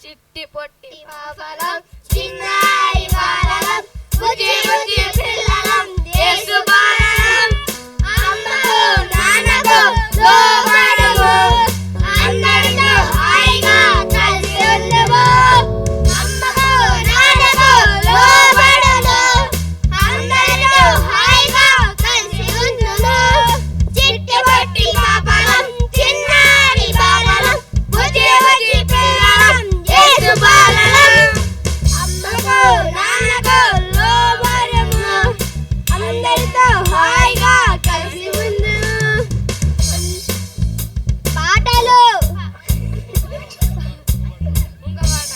சிட்டி பொட்டி பாசலம் சின்ன 뭔가 막아.